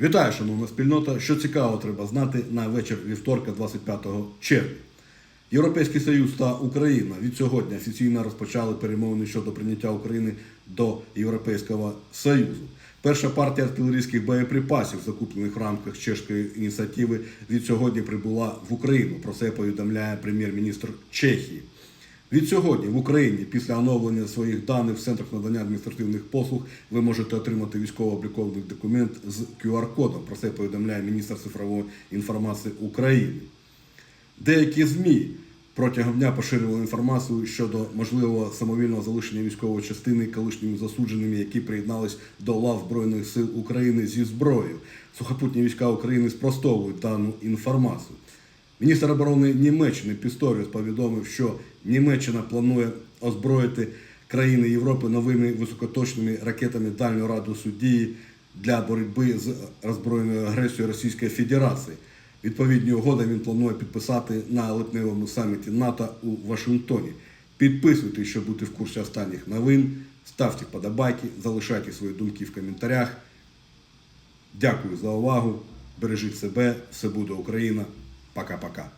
Вітаю, шановна спільнота. Що цікаво, треба знати на вечір вівторка, 25 червня. Європейський Союз та Україна від сьогодні офіційно розпочали перемовини щодо прийняття України до Європейського Союзу. Перша партія артилерійських боєприпасів, закуплених в рамках чешської ініціативи, від сьогодні прибула в Україну. Про це повідомляє прем'єр-міністр Чехії. Від сьогодні в Україні після оновлення своїх даних в центрах надання адміністративних послуг ви можете отримати військово-обліковий документ з QR-кодом. Про це повідомляє міністр цифрової інформації України. Деякі ЗМІ протягом дня поширювали інформацію щодо можливого самовільного залишення військової частини колишніми засудженими, які приєднались до лав Збройних сил України зі зброєю. Сухопутні війська України спростовують дану інформацію. Міністр оборони Німеччини Пісторіус повідомив, що Німеччина планує озброїти країни Європи новими високоточними ракетами дальнього радіусу дії для боротьби з роззброєною агресією Російської Федерації. Відповідні угоди він планує підписати на липневому саміті НАТО у Вашингтоні. Підписуйтесь, щоб бути в курсі останніх новин. Ставте вподобайки, залишайте свої думки в коментарях. Дякую за увагу. Бережіть себе, все буде Україна. Пока-пока.